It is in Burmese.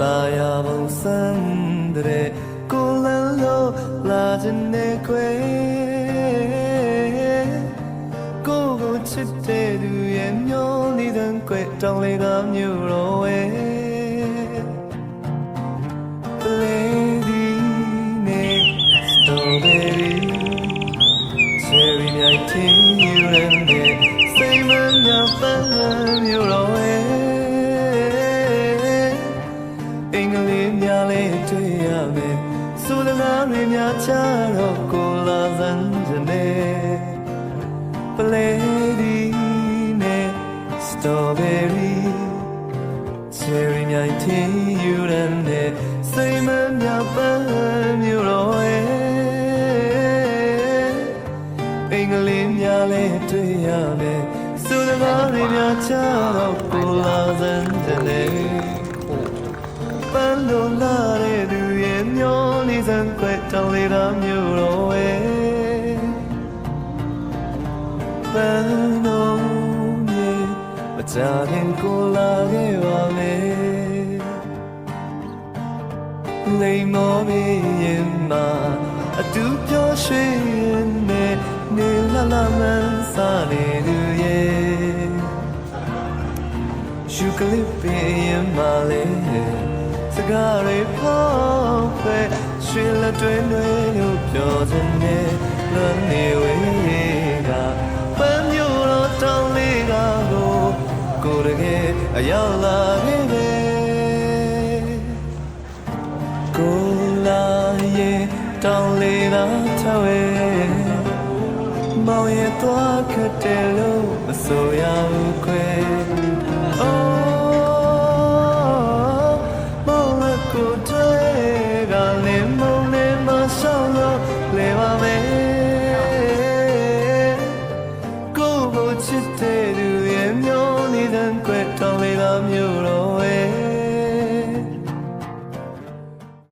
ตายาบงสันเดเรโกลันโลลาจินเนเควโกโกฉิเตดูเยမျောနေတန်ကွယ်တောင်လေကမြို့တော်ဝဲ Lady ne strawberry cherry မြိုင်ချင်းယူရန်တဲ့စိတ်မညာပန်းမြို့တော် လိပ်များလေးတွေ့ရမယ်ဆိုသလားတွေများချတော့ကိုလာစမ်းကြနေ Lady ne strawberry cherry မြိုက်တင်ယူရတဲ့စိတ်မမြပန်းမြို့တော်ဝဲအင်္ဂလိပ်များလည်းတွေ့ရမယ်စုသမားတွေများချတော့ကိုလာစမ်းတယ် လေးစံခွဲတောင်းလေးတာမျိုးတော့ဝဲပန်းလုံးမြေမကြခင်ကိုလာခဲ့ပါမယ်လိမ်မော်မင်းရင်မှာအတူပျော်ရွှင်နေနေလာလာမန်းစားနေသူရဲ့ယူကလစ်ပင်ရင်မှာလေ စကားတွေဖောက်ပဲရွှေလက်တွင်တွေလို့ပြောတဲ့နေလွန်နေဝေးကပန်းမျိုးတော့တောင်းလေးကကိုကိုတကယ်အရောက်လာခဲ့ပဲကိုလာရဲ့တောင်းလေးသာထဝဲမောင်ရဲ့သွားခတ်တယ်လို့ ချစ်တဲ့သူရဲ့မျောနေတဲ့ကွယ်တောင်းလေးသာမျိုးတော့